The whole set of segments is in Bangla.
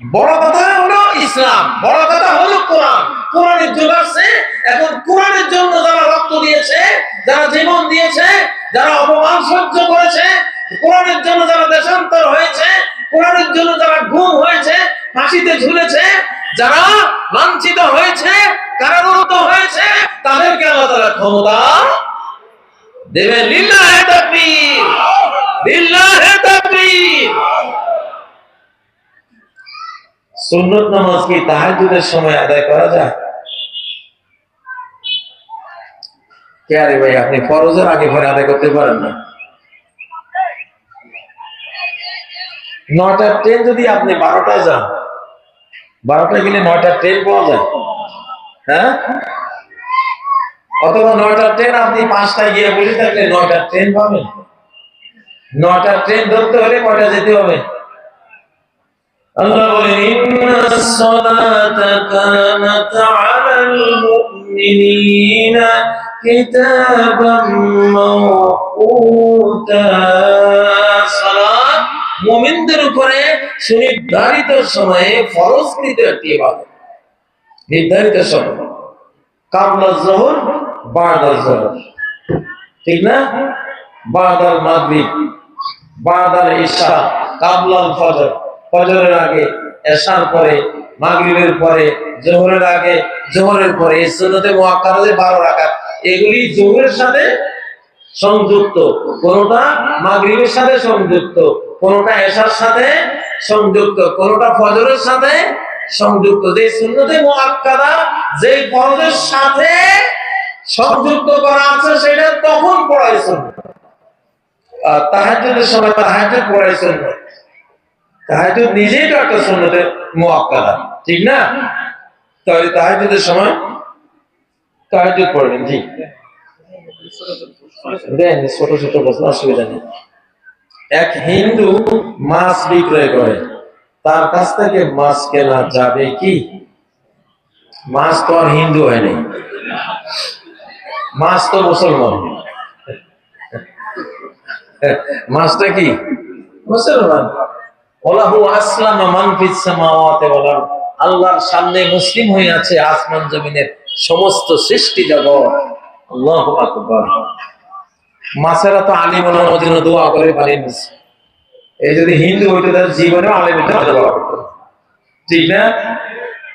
বড় কথা হলো ইসলাম, বড় কথা হলো কোরআন। কোরআনের যুগ আসছে, এখন কোরআনের জন্য যারা রক্ত দিয়েছে, যারা জীবন দিয়েছে, যারা অপমান সহ্য করেছে, কোরআনের জন্য যারা দেশান্তর হয়েছে, কোরআনের জন্য যারা ঘুম হয়েছে, ফাঁসিতে ঝুলেছে, যারা লাঞ্ছিত হয়েছে কারারুদ্ধ হয়েছে, তাদেরকে আল্লাহ তাআলা ক্ষমতা দেবেন। লিল্লাহে তাকবীর লিল্লাহে তাকবীর। সুন্নত নামাজ কি তাহাজ্জুদের সময় আদায় করা যায়? কে ভাই, আপনি ফরজের আগে পরে আদায় করতে পারেন না। নয়টার ট্রেন যদি আপনি বারোটায় যান, বারোটায় গেলে নয়টার ট্রেন পাওয়া যায়। হ্যাঁ? অথবা নয়টার ট্রেন আপনি পাঁচটায় গিয়ে বসে থাকলে নয়টার ট্রেন পাবেন। নয়টার ট্রেন ধরতে হলে কয়টা যেতে হবে? আল্লাহ বলেন ইন্নাস সালাতা কানাত আলাল মুমিনিনা কিতাবাম মাওকুতা। উপরে সুনির্ধারিত সময়ে ফরজকৃত একটি ইবাদত। নির্ধারিত সময়। কাবলা জোহর বাদাল জোহর। ঠিক না? বাদাল মাগরিব বাদাল ঈশা কাবলাল ফজর। ফজরের আগে, এশার পরে, মাগরিবের পরে, জোহরের আগে, জোহরের পরে, এই সুন্নতে মুআক্কাদাতে 12 রাকাত। এগুলি জোহরের সাথে সংযুক্ত, কোনটা মাগরিবের সাথে সংযুক্ত, কোনটা এশার সাথে সংযুক্ত, কোনটা ফজরের সাথে সংযুক্ত। যে সুন্নতে মুআক্কাদা যে ফরজের সাথে সংযুক্ত করা আছে, সেটা তখন পড়াই সুন্নাত। আর তাহাজ্জুদের সময় তাহাজ্জুদ পড়াই সুন্নাত তাহাজ্জুদ নিজেই তো একটা সুন্নতের মুআক্কাদা। ঠিক না? তাহলে তাহাজ্জুদের সময় তাহাজ্জুদ পড়বেন, জি। দেন ছোট ছোট প্রশ্ন, অসুবিধা নেই। এক হিন্দু মাছ বিক্রয় করে, তার কাছ থেকে মাছ কেনা যাবে কি? মাছ তো আর হিন্দু হয়নি মাছ তো মুসলমান। মাছটা কি? মুসলমান। আল্লাহর সামনে মুসলিম হয়ে আছে আসমান জমিনের সমস্ত সৃষ্টি জগৎ। আল্লাহু আকবার। তো আলিম ওলামার দোয়া করে নিছে এই যদি হিন্দু হইতো তার জীবনে করতো। ঠিক না?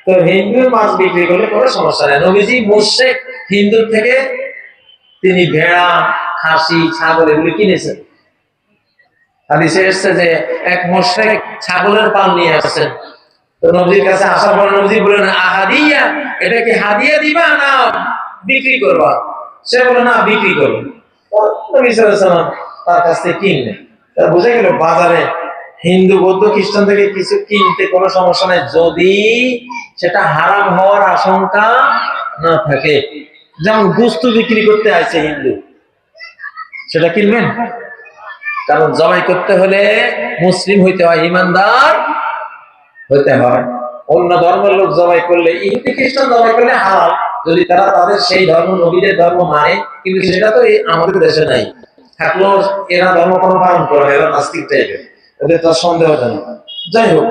তো হিন্দু মাছ বিক্রি করলে কোনো সমস্যা নেই। নবীজি মুর্শেক হিন্দুর থেকে তিনি ভেড়া, খাসি, ছাগল এগুলি কিনেছেন। হাদিসে এসছে যে এক মোশরেক ছাগলের পাল নিয়ে আসছেন। তো নবীর কাছে আসার পর নবী বললেন, আহাদিয়া, এটা কি হাদিয়া দিবা না বিক্রি করবা? সে বলে না, বিক্রি করবে। নবী তার কাছ থেকে কিনলেন। তা বুঝে গেল, বাজারে হিন্দু, বৌদ্ধ, খ্রিস্টান থেকে কিছু কিনতে কোনো সমস্যা নেই, যদি সেটা হারাম হওয়ার আশঙ্কা না থাকে। যেমন গুস্তু বিক্রি করতে আসছে হিন্দু, সেটা কিনবেন? কারণ জবাই করতে হলে মুসলিম হইতে হয়, ইমানদার হইতে হয়। অন্য ধর্মের লোক জবাই করলে, ইহুদি খ্রিস্টান জবাই করলে হারাম যদি তারা তাদের সেই ধর্ম, নবীদের ধর্ম মানে কিন্তু সেটা তো আমাদের দেশে নাই। থাকলেও এরা ধর্ম কোনো পালন করে এরা নাস্তিক টাইপের ওদের তো সন্দেহজনক যাই হোক